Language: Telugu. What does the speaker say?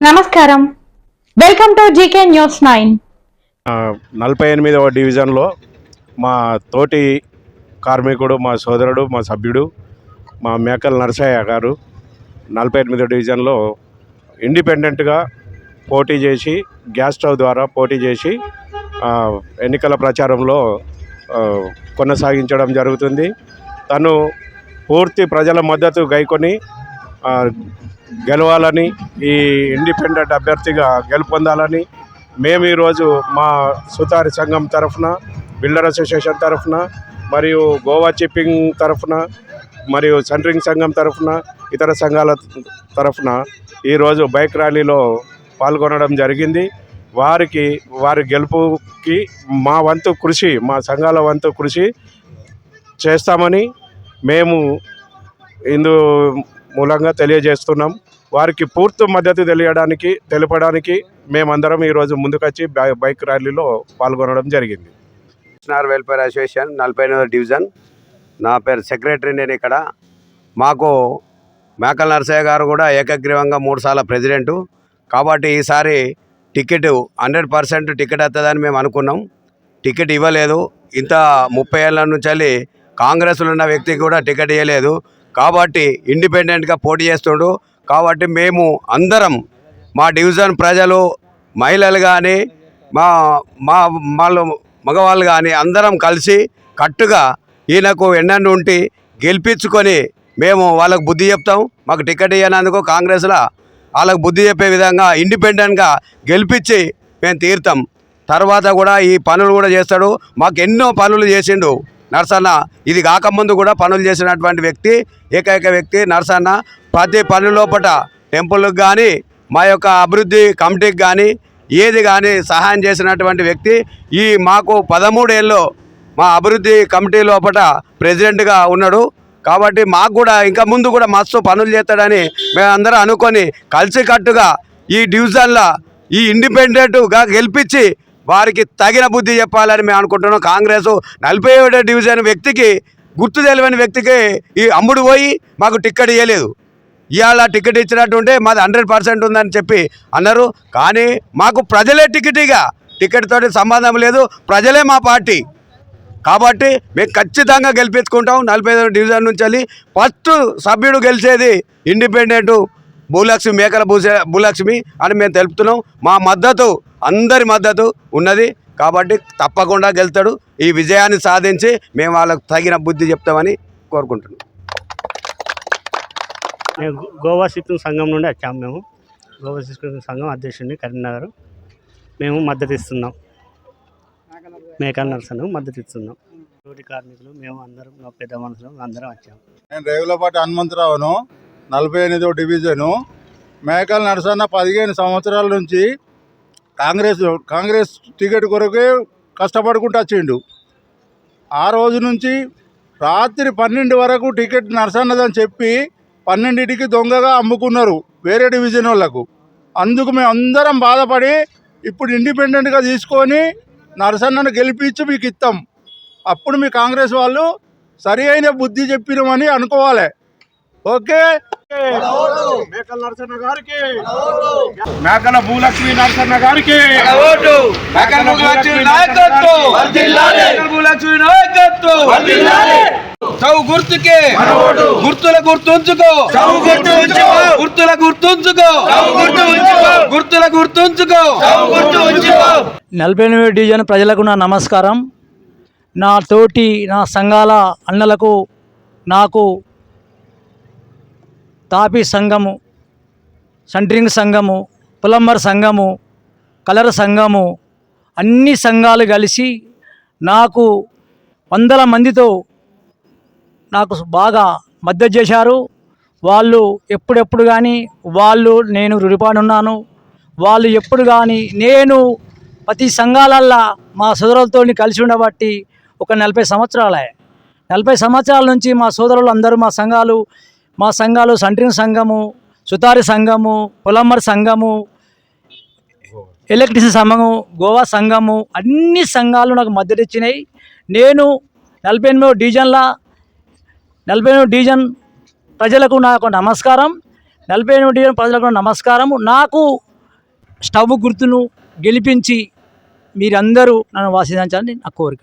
నమస్కారం. Welcome to GK news nine నలభై ఎనిమిదవ డివిజన్లో మా తోటి కార్మికుడు మా సోదరుడు మా సభ్యుడు మా మేకల నరసయ్య గారు నలభై ఎనిమిదవ డివిజన్లో ఇండిపెండెంట్గా పోటీ చేసి గ్యాస్ స్టవ్ ద్వారా పోటీ చేసి ఎన్నికల ప్రచారంలో కొనసాగించడం జరుగుతుంది. తను పూర్తి ప్రజల మద్దతు గైకొని గెలవాలని ఈ ఇండిపెండెంట్ అభ్యర్థిగా గెలుపొందాలని మేము ఈరోజు మా సుతారి సంఘం తరఫున బిల్డర్ అసోసియేషన్ తరఫున మరియు గోవా చిప్పింగ్ తరఫున మరియు సెంటరింగ్ సంఘం తరఫున ఇతర సంఘాల తరఫున ఈరోజు బైక్ ర్యాలీలో పాల్గొనడం జరిగింది. వారికి వారి గెలుపుకి మా వంతు కృషి మా సంఘాల వంతు కృషి చేస్తామని మేము ఇందు మూలంగా తెలియజేస్తున్నాం. వారికి పూర్తి మద్దతు తెలియడానికి తెలపడానికి మేమందరం ఈరోజు ముందుకొచ్చి బైక్ ర్యాలీలో పాల్గొనడం జరిగింది. నేషనల్ వెల్ఫేర్ అసోసియేషన్ నలభై డివిజన్. నా పేరు సెక్రటరీ నేను ఇక్కడ. మాకు మేకల నరసయ్య గారు కూడా ఏకగ్రీవంగా మూడుసార్లు ప్రెసిడెంటు. కాబట్టి ఈసారి టికెట్ హండ్రెడ్ పర్సెంట్ టికెట్ వస్తుందని మేము అనుకున్నాం. టికెట్ ఇవ్వలేదు. ఇంత ముప్పై ఏళ్ళ నుంచి కాంగ్రెస్లో ఉన్న వ్యక్తికి కూడా టికెట్ ఇవ్వలేదు. కాబట్టి ఇండిపెండెంట్గా పోటీ చేస్తుండు. కాబట్టి మేము అందరం మా డివిజన్ ప్రజలు మహిళలు కానీ మా మా వాళ్ళు మగవాళ్ళు కానీ అందరం కలిసి కట్టుగా ఈయనకు ఎన్నెన్ను ఉంటి గెలిపించుకొని మేము వాళ్ళకు బుద్ధి చెప్తాం. మాకు టికెట్ ఇవ్వనందుకు కాంగ్రెస్లో వాళ్ళకు బుద్ధి చెప్పే విధంగా ఇండిపెండెంట్గా గెలిపించి మేము తీరుతాం. తర్వాత కూడా ఈ పనులు కూడా చేస్తాడు. మాకు ఎన్నో పనులు చేసిండు. నర్సన్న ఇది కాకముందు కూడా పనులు చేసినటువంటి వ్యక్తి ఏకైక వ్యక్తి నర్సన్న. ప్రతి పని లోపట టెంపుల్కి కానీ మా యొక్క అభివృద్ధి కమిటీకి కానీ ఏది కానీ సహాయం చేసినటువంటి వ్యక్తి ఈ మాకు పదమూడేళ్ళు మా అభివృద్ధి కమిటీ లోపల ప్రెసిడెంట్గా ఉన్నాడు. కాబట్టి మాకు కూడా ఇంకా ముందు కూడా మస్తు పనులు చేస్తాడని మేమందరం అనుకొని కలిసికట్టుగా ఈ డివిజన్లో ఈ ఇండిపెండెంట్గా గెలిపించి వారికి తగిన బుద్ధి చెప్పాలని మేము అనుకుంటున్నాం. కాంగ్రెస్ నలభై ఏడో డివిజన్ వ్యక్తికి గుర్తు తెలియని వ్యక్తికి ఈ అమ్ముడు పోయి మాకు టిక్కెట్ ఇవ్వలేదు ఇవాళ టికెట్ ఇచ్చినట్టుంటే మాది హండ్రెడ్ పర్సెంట్ ఉందని చెప్పి అన్నారు. కానీ మాకు ప్రజలే టికెట్గా టికెట్ తోటి సంబంధం లేదు. ప్రజలే మా పార్టీ. కాబట్టి మేము ఖచ్చితంగా గెలిపించుకుంటాం. నలభై ఐదు డివిజన్ నుంచి వెళ్ళి ఫస్ట్ సభ్యుడు గెలిచేది ఇండిపెండెంట్ భూలక్ష్మి మేకల భూసే భూలక్ష్మి అని మేము తెలుపుతున్నాం. మా మద్దతు అందరి మద్దతు ఉన్నది. కాబట్టి తప్పకుండా గెలుతాడు ఈ విజయాన్ని సాధించి మేము వాళ్ళకు తగిన బుద్ధి చెప్తామని కోరుకుంటున్నాం. మేము గోవా షిప్పింగ్ సంఘం నుండి వచ్చాము మేము. గోవా షిప్పింగ్ సంఘం అధ్యక్షుడిని కరీంనగర్. మేము మద్దతు ఇస్తున్నాం. మేకల నర్సను మద్దతు ఇస్తున్నాం. తోటి కార్మికులు మేము అందరం మా పెద్ద మనుషులు అందరం వచ్చాము నేను రేవులపాటి హనుమంతరావును. నలభై ఎనిమిదో డివిజను మేకల నరసన్న పదిహేను సంవత్సరాల నుంచి కాంగ్రెస్ కాంగ్రెస్ టికెట్ కొరకే కష్టపడుకుంటూ వచ్చిండు. ఆ రోజు నుంచి రాత్రి పన్నెండు వరకు టికెట్ నరసన్నదని చెప్పి పన్నెండింటికి దొంగగా అమ్ముకున్నారు వేరే డివిజన్ వాళ్ళకు. అందుకు మేము అందరం బాధపడి ఇప్పుడు ఇండిపెండెంట్గా తీసుకొని నరసన్నను గెలిపించి మీకు ఇస్తాం. అప్పుడు మీ కాంగ్రెస్ వాళ్ళు సరి అయిన బుద్ధి చెప్పినామని అనుకోవాలి. ఓకే. మేకల నరసన్న గారికి. మేకల భూలక్ష్మి నరసన్న గారికి. మేకల భూలక్ష్మి చౌ గుర్తుకే. గుర్తుల గుర్తుంచుకో. గుర్తుల గుర్తుంచుకో. గుర్తుల గుర్తుంచుకో. నలభై ఎనిమిది డివిజన్ ప్రజలకు నా నమస్కారం. నా తోటి నా సంఘాల అన్నలకు నాకు తాపీ సంఘము సెంటరింగ్ సంఘము ప్లంబర్ సంఘము కలర్ సంఘము అన్ని సంఘాలు కలిసి నాకు వందల మందితో నాకు బాగా మద్దతు చేశారు. వాళ్ళు ఎప్పుడెప్పుడు కానీ వాళ్ళు నేను రుడిపాడున్నాను వాళ్ళు ఎప్పుడు కానీ నేను ప్రతి సంఘాలల్లా మా సోదరులతో కలిసి ఉండబట్టి ఒక నలభై సంవత్సరాలే. నలభై సంవత్సరాల నుంచి మా సోదరులు అందరూ మా సంఘాలు మా సంఘాలు సంట్రింగ్ సంఘము సుతారి సంఘము పొలమ్మర్ సంఘము ఎలక్ట్రిసిటీ సంఘము గోవా సంఘము అన్ని సంఘాలు నాకు మద్దతు ఇచ్చినాయి. నేను నలభై ఎనిమిదో డివిజన్ల నలభై ఎనిమిది డివిజన్ ప్రజలకు నాకు నమస్కారం నలభై ఎనిమిది డివిజన్ ప్రజలకు నమస్కారం నాకు స్టవ్ గుర్తును గెలిపించి మీరందరూ నన్ను వాసించాలని నా కోరిక.